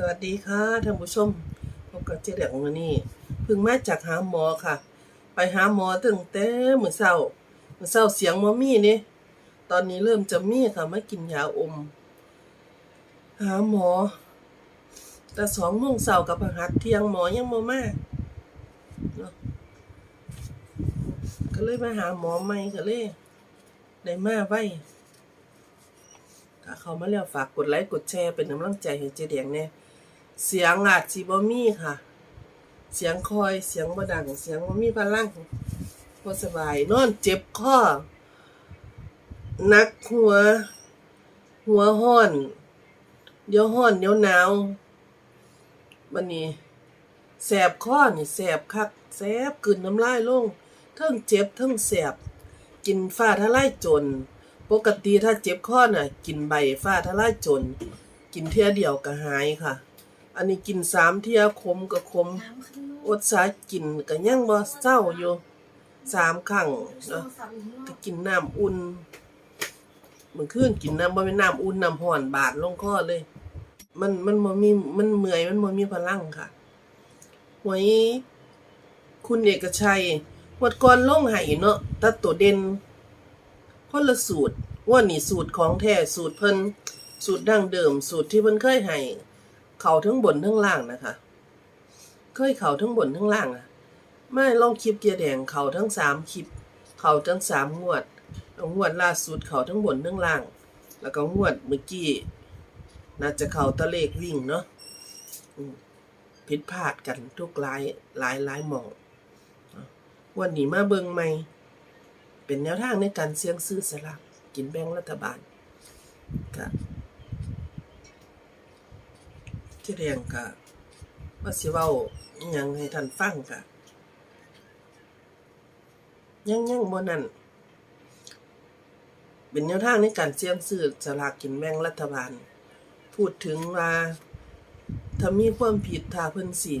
สวัสดีค่ะท่านผู้ชมพบกับเจ๊เด็กวันนี้เพิ่งมาจากหาหมอค่ะ ไปหาหมอตั้งแต่มื้อเช้ามื้อเช้าเสียงบ่มีนี่ตอนนี้เริ่มจะมีค่ะมากินยาอม หาหมอ แต่สองโมงเช้ากับหัดเที่ยงหมอยังบ่มาเนาะก็เลยมาหาหมอใหม่ก็เลยได้มาไว้ถ้าเขามาแล้วฝากกดไลค์กดแชร์เป็นกำลังใจให้เจ๊แดงเนี่ย เสียงอาจสิบ่มีค่ะ เสียงคอยเสียงบ่ดังเสียงบ่มีพลังบ่สบาย นอนเจ็บคอนักหัว หัวห้อน เดี๋ยวห้อนเดี๋ยวหนาวบัดนี้แสบคอนี่แสบคักแสบกลืนน้ำลายลงเทั้งเจ็บเทั้งแสบกินฟ้าทะลายจน ปกติถ้าเจ็บคอน่ะ กินใบฟ้าทะลายจน กินเที่ยเดียวก็หายค่ะ อันนี้กินสามเที่ยคมก็คมน้ำขึ้นลูอดสากินก็ยังบ่เศร้าอยู่สามครั้งโทรเนาะศัพท์อยู่ข้างนก็อกกินน้ำอุ่นมื้อคืนกินน้ำบ่แม่นน้ำอุ่นน้ำร้อนบาดลงคอเลย มันมันบ่มีมันเมื่อยมันบ่มีพลังค่ะหวยคุณเอกชัยหวดก่อนลงให้เนาะตัดตัวเด่นคนละสูตรว่านี่สูตรของแท้สูตรเพิ่นสูตรดั้งเดิม สูตรที่เพิ่นเคยให้ เข่าทั้งบนทั้งล่างนะคะ เคยเข่าทั้งบนทั้งล่างอะไม่ลองคลิปเกียร์แดงเข่าทั้งสามคลิป เข่าทั้งสามงวดงวดล่าสุดเข่าทั้งบนทั้งล่าง แล้วก็งวดเมื่อกี้น่าจะเข่าตะเลขวิ่งเนาะผิดพลาดกันทุกหลายหลายหลายหมองวันนี้มาเบิงใหม่ เป็นแนวทางในการเสี่ยงซื้อสลากกินแบ่งรัฐบาลก็ ที่เรียงก็ว่าสิเว้าอิหยังให้ท่านฟังก็ยังยังบ่นั่นเป็นแนวทางในการเสี่ยงซื้อสลากกินแบ่งรัฐบาล พูดถึงว่าถ้ามีความผิดถ้าเพิ่นสิ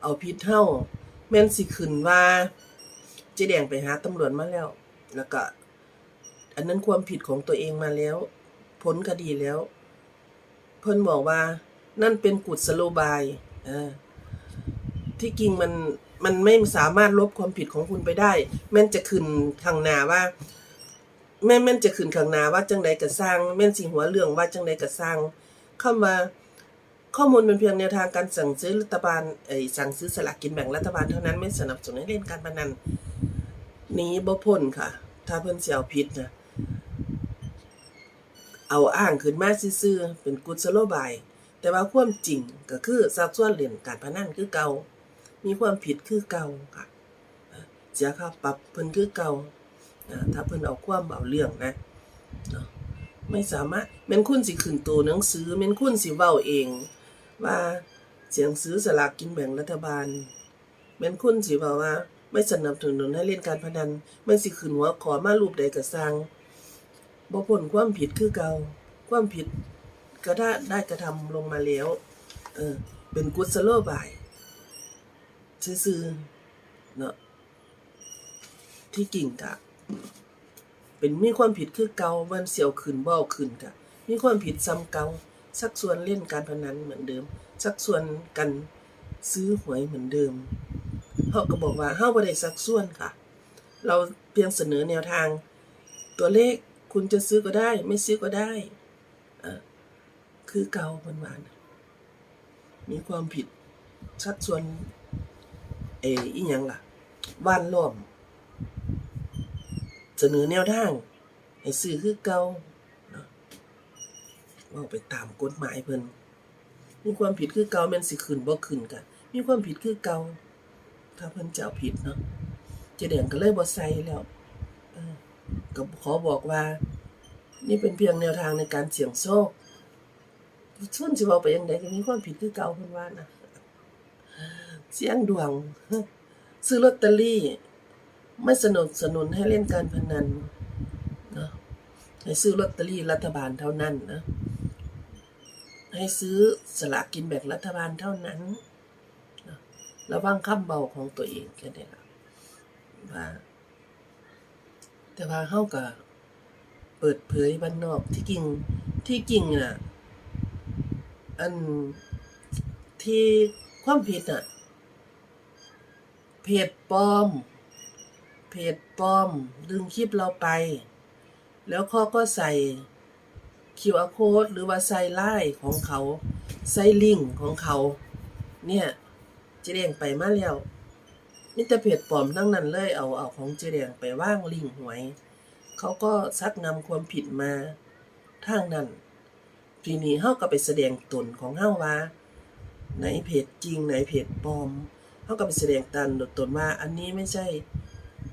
เอาผิดเฮาแม่นสิขึ้นว่าเจ๊แดงไปหาตำรวจมาแล้ว แล้วก็ อันนั้นความผิดของตัวเองมาแล้ว พ้นคดีแล้ว พิ่นบอกว่า นั่นเป็นกุศโลบายอที่จริงมันมันไม่สามารถลบความผิดของคุณไปได้ แม่นจะขึ้นข้างหน้าว่า แม่แม่นจะขึ้นข้างหน้าว่าจังใดก็สร้าง แม่นสิหัวเรื่องว่าจังใดก็สร้างเข้ามาข้อมูลเป็นเพียงแนวทางการสั่งซื้อรัฐบาลเอ้สั่งซื้อสลากกินแบ่งรัฐบาลเท่านั้นไม่สนับสนุนให้เล่นการพนันนี้บ่พ้นค่ะ ถ้าเพิ่นเสิเอาผิดนะ เอาอ้างขึ้นมาซื่อๆเป็นกุศโลบาย แต่ว่าความจริงก็คือสัดส่วนเล่นการพนันคือเก่า มีความผิดคือเก่าค่ะเสียค่าปรับเพิ่นคือเก่าอ่าถ้าเพิ่นเอาความเอาเรื่องนะไม่สามารถแม่นคุณสิขึ้นตัวหนังสือแม่นคุณสิเว้าเอง ว่าเสียงซื้อสลากกินแบ่งรัฐบาลแม่นคุณสิบอกว่า ไม่สนับสนุนให้เล่นการพนันแม่นสิขึ้นหัวขอมารูปใดก็สร้าง บ่พ้นความผิดคือเก่าความผิดก็ได้ได้กระทำลงมาแล้ว เออ เป็นกุศโลบายซื่อๆเนาะที่กิ่งกะ เป็นมีความผิดคือเก่าวันเสียวขึ้นบ่าขึ้นกะ มีความผิดซ้ำเก่าสักส่วนเล่นการพนันเหมือนเดิม สักส่วนกันซื้อหวยเหมือนเดิมเขาก็บอกว่าเฮาบ่ได้สักส่วนค่ะ เราเพียงเสนอแนวทาง ตัวเลข คุณจะซื้อก็ได้ ไม่ซื้อก็ได้คือเก่าเพิ่นวานะมีความผิดสัดส่วนเออีหยังล่ะว่านล้อมเสนอแนวทางให้ซื้อคือเก่าเนาะว่าไปตามกฎหมายเพิ่นมีความผิดคือเก่าแม่นสิขึ้นบ่ขึ้นกันมีความผิดคือเก่าถ้าเพิ่นจะเอาผิดเนาะเจแดงก็เลยบ่ใส่แล้วเออ ก็ขอบอกว่า นี่เป็นเพียงแนวทางในการเสี่ยงโชคส่วนสิเว้าไปยังไดก็มีความผิดคือเก่าเพิ่นว่านะเสี่ยงดวง ซื้อลอตเตอรี่ ไม่สนับสนุนให้เล่นการพนันนะให้ซื้อลอตเตอรี่รัฐบาลเท่านั้นนะให้ซื้อสลากกินแบ่งรัฐบาลเท่านั้นระวังคำเบาของตัวเองแค่นี้ล่ะว่า แต่ว่าเฮาก็เปิดเผยบ้านนอกที่จริงที่จริงน่ะ อันที่ความผิดอะ เพจปลอม เพจปลอม ดึงคลิปเราไป แล้วเขาก็ใส่ QR code หรือว่าใส่ไลน์ของเขา ใส่ลิงก์ของเขา เนี่ยเจเรียงไปมาแล้ว มิแต่เพจปลอมทั้งนั้นเลยเอาเอาของเจเรียงไปว่างลิงหวย เขาก็ซักนำความผิดมาทางนั้นทีนี้เฮาก็ไปแสดงตนของเฮาว่าไหนเพจจริงไหนเพจปลอมเฮาก็ไปแสดงตันตนว่าอันนี้ไม่ใช่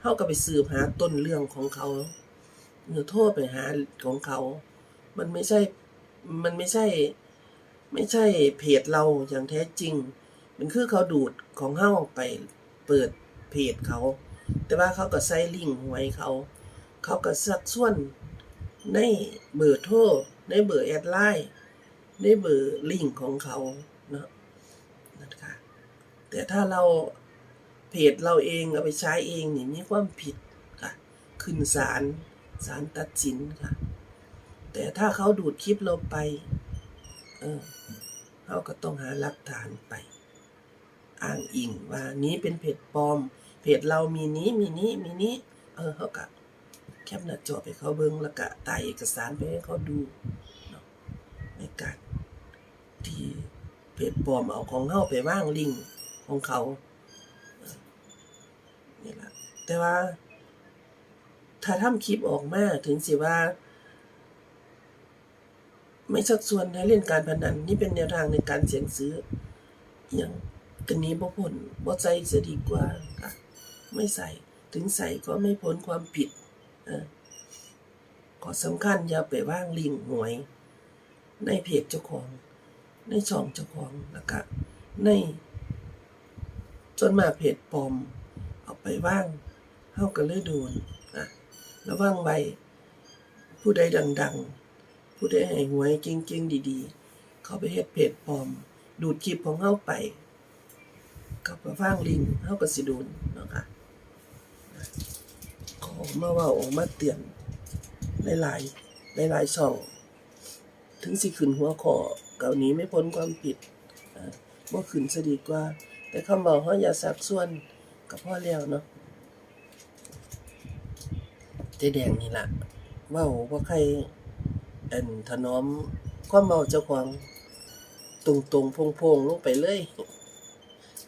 เฮาก็ไปสืบหาต้นเรื่องของเขาเนื้อโทษไปหาของเขา มันไม่ใช่ มันไม่ใช่ ไม่ใช่เพจเราอย่างแท้จริง มันคือเขาดูดของเฮาไป ปิดเพจเขา แต่ว่าเขาก็ใส่ลิงก์หวยเขา เขาก็สักส่วนในเบอร์โทรในเบอร์แอดไลน์ในเบอร์ลิงก์ของเขาเนาะนะคะแต่ถ้าเราเพจเราเองเอาไปใช้เองนี่มีความผิดค่ะขึ้นศาลศาลตัดสินค่ะ แต่ถ้าเขาดูดคลิปเราไป เออเขาก็ต้องหาหลักฐานไป อ้างอิงว่านี้เป็นเพจปลอม เพจเรามีนี้มีนี้มีนี้ เออเขาก็แคปหน้าจอไปเขาเบิ้งแล้วก็ถ่ายเอกสารไปให้เขาดูเนาะในการที่เพจปลอมเอาของเข้าไปว่างลิงของเขาเนี่แหละแต่ว่า ถ้าทำคลิปออกมาถึงสิว่า ไม่ชักชวนให้เล่นการพนันนี่เป็นแนวทางในการเสี่ยงซื้ออย่าง กันนี้บ่พ้นบ่ใส่จะดีกว่าค่ะไม่ใส่ถึงใส่ก็ไม่พ้นความผิดเออขอสำคัญอย่าไปว่างลิงหวย ในเพจเจ้าของ ในช่องเจ้าของแล้วก็ใน จนมาเพจปลอม เอาไปว่างเฮาก็เลยโดนอะระวังไว้ผู้ใดดัง ๆ ผู้ใดให้หวยเก่งๆดี ๆ เขาไปเฮ็ดเพจปลอม ดูดคลิปของเฮาไป กับมาฟังลิงก์เฮาก็สิโดนเนาะค่ะขอมาเว้าออกมาเตือนหลายๆหลายๆช่อง ถึงสิขึ้นหัวขอเก่านี้ไม่พ้นความผิดอ่าบ่ขึ้นซะดีกว่า แต่คำบอกเฮาอย่าสักส่วนกับพ่อแล้วเนาะเจแดงนี่ล่ะเว้าบ่ใครเอันถนอมความเมาเจ้าของตรงตรงๆพงๆลงไปเลย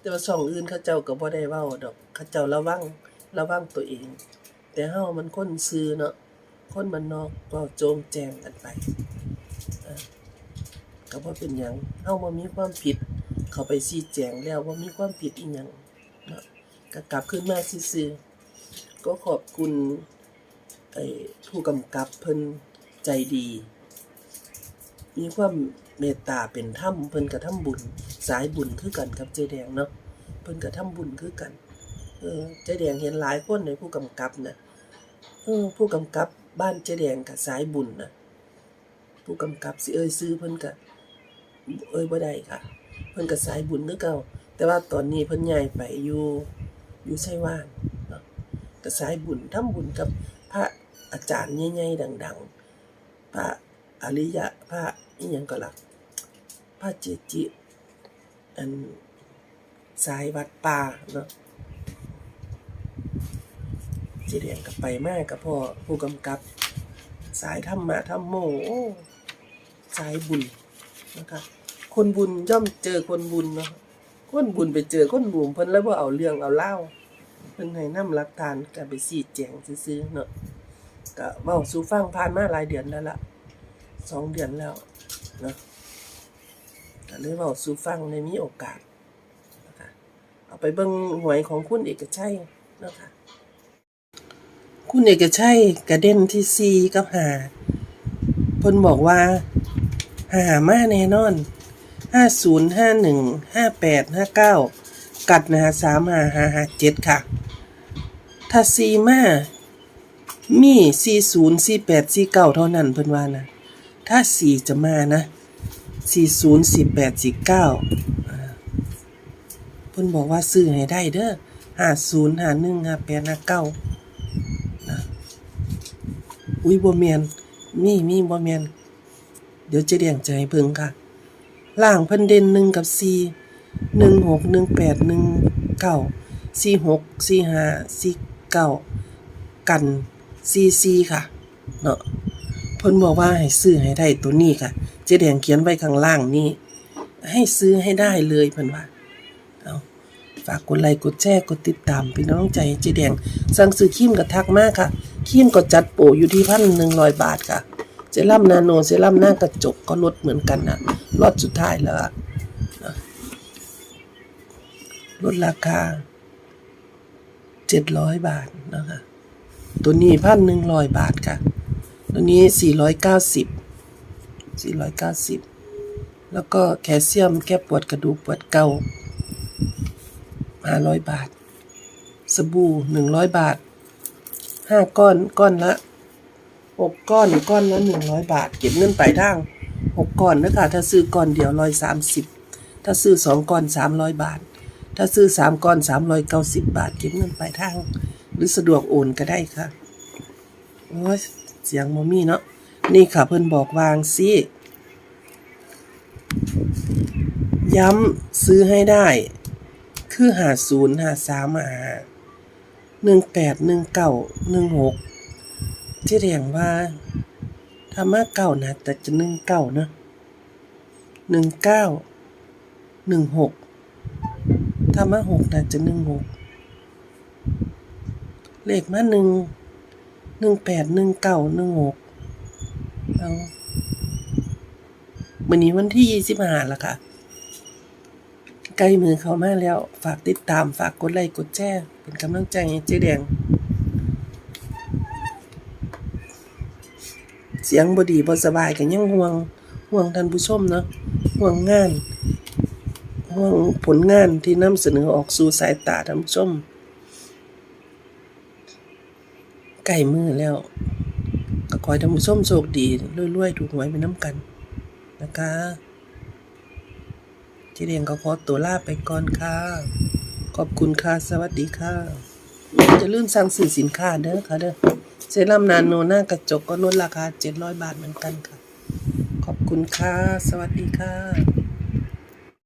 แต่ว่าช่องอื่นเขาเจ้าก็บ่ได้เว้าดอกเขาเจ้าระวังระวังตัวเอง แต่เฮามันคนซื่อเนาะคนมันนอกก็โจงแจงกันไปก็บ่เป็นหยังเฮาบ่มีความผิด เขาไปชี้แจงแล้วว่ามีความผิดอีหยังเนาะก็กลับขึ้นมาซื่อๆก็ขอบคุณไอ้ผู้กำกับเพิ่นใจดี มีความเมตตาเป็นถ้ำเพิ่นกระทำบุญ สายบุญคือกันกับเจแดงเนาะเพิ่นกระทำบุญคือกัน เออเจแดงเห็นหลายคนในผู้กำกับนะเออผู้กำกับบ้านเจแดงกับสายบุญนะผู้กำกับสิเอ้ยซื้อเพิ่นก็เอ้ยบ่ได้ค่ะ เพิ่นก็สายบุญคือเก่าแต่ว่าตอนนี้เพิ่นย้ายไปอยู่อยู่ไชว่านเนาะก็สายบุญทำบุญกับพระอาจารย์ใหญ่ๆดัง ๆ พระอริยะพระอีหยังก็ล่ะพระเจจิ อันสายวัดป่าเนาะเจเดียงกับไปมากกับพ่อผู้กำกับ สายธรรมะธรรมโมสายบุญนะคะคนบุญย่อมเจอคนบุญเนาะคนบุญไปเจอคนบุญเพิ่นแล้วว่าเอาเรื่องเอาเล่าเพิ่นให้นำหลักฐานกันไปสีแจงซื่อเนาะก็เว้าสู่ฟังผ่านมาหลายเดือนแล้วล่ะสองเดือนแล้วเนาะ ก็เลยเว้าสู่ฟังในมีโอกาสนะคะเอาไปเบิ่งหวยของคุณเอกชัยนะคะคุณเอกชัยกระเด็นที่ซีกับหาเพิ่นบอกว่าหามาแน่นอนห้าศูนย์ห้าหนึ่งห้าแปดห้าเก้ากัดนะฮะสามหาหาหาเจ็ดค่ะถ้าซีมามีสี่ศูนย์สี่แปดสี่เก้าเท่านั้นเพิ่นว่านะถ้าสี่จะมานะ สี่ศูนย์สี่แปดสี่เก้าเพิ่นบอกว่าซื้อให้ได้เด้อห้าศูนย์ห้าหนึ่งห้าแปดห้าเก้าอุ้ยบ่แม่นมีมีบ่แม่นเดี๋ยวจะเรียงใจเพิ่งค่ะ ล่างเพิ่นเด่นหนึ่งกับสี่หนึ่งหกหนึ่งแปดหนึ่งเก้าสี่หกสี่ห้าสี่เก้ากันสี่สี่ค่ะ เนาะ พิ่นบอกว่าให้ซื้อให้ได้ตัวนี้ค่ะ เจ๊แดงเขียนไว้ข้างล่างนี้ ให้ซื้อให้ได้เลยเพิ่นว่า เอาฝากกดไลค์กดแชร์กดติดตามพี่น้องใจเจ๊แดง สั่งซื้อครีมก็ทักมากค่ะครีมก็จัดโปรอยู่ที่พันหนึ่งร้อยบาทค่ะเซรั่มนาโนเซรั่มหน้ากระจกก็ลดเหมือนกันนะรอดสุดท้ายแล้วลดราคาเจ็ดร้อยบาทนะคะตัวนี้พันหนึ่งร้อยบาทค่ะ ตัวนี้สี่ร้อยเก้าสิบสี่ร้อยเก้าสิบแล้วก็แคลเซียมแก้ปวดกระดูกปวดเกาห้าร้อยบาท สบู่หนึ่งร้อยบาทห้าก้อนก้อนละหกก้อนก้อนละหนึ่งร้อยบาท เก็บเงินปลายทางหกก้อนนะคะถ้าซื้อก้อนเดียวร้อยสามสิบถ้าซื้อสองก้อนสามร้อยบาท ถ้าซื้อสามก้อนสามร้อยเก้าสิบบาท เก็บเงินปลายทาง หรือสะดวกโอนก็ได้ค่ะโอ้ย เสียงมมี่เนาะนี่ค่ะเพิ่นบอกวางสิย้ำซื้อให้ได้ คือหาศูนย์หาสามหาหนึ่งแปดหนึ่งเก้าหนึ่งหกที่เรียงว่าถ้ามาเก้านะ แต่จะหนึ่งเก้านะหนึ่งเก้าหนึ่งหกถ้ามาหกนะจะหนึ่งหกเลขมาหนึ่ง หนึ่งแปดหนึ่งเก้าหนึ่งหกเอาวันนี้วันที่ยี่สิบห้าละค่ะ ใกล้มือเขามาแล้ว ฝากติดตามฝากกดไลค์กดแชร์เป็นกำลังใจให้เจ๊แดง เสียงบดีบสบายกันยังห่วง ห่วงท่านผู้ชมเนาะห่วงงาน ห่วงผลงานที่นำเสนอออกสู่สายตาท่านผู้ชม ใกล้มือแล้วก็ขอให้ท่านผู้ชมโชคดีรวยๆ ถูกหวยไปน้ำกันนะคะเจเรียงก็ขอตัวลาไปก่อนค่ะ ขอบคุณค่ะ สวัสดีค่ะ จะลืมสั่งซื้อสินค้าเด้อค่ะเด้อเซรั่มนาโนหน้ากระจกก็ลดราคา 700 บาทเหมือนกันค่ะ ขอบคุณค่ะ สวัสดีค่ะ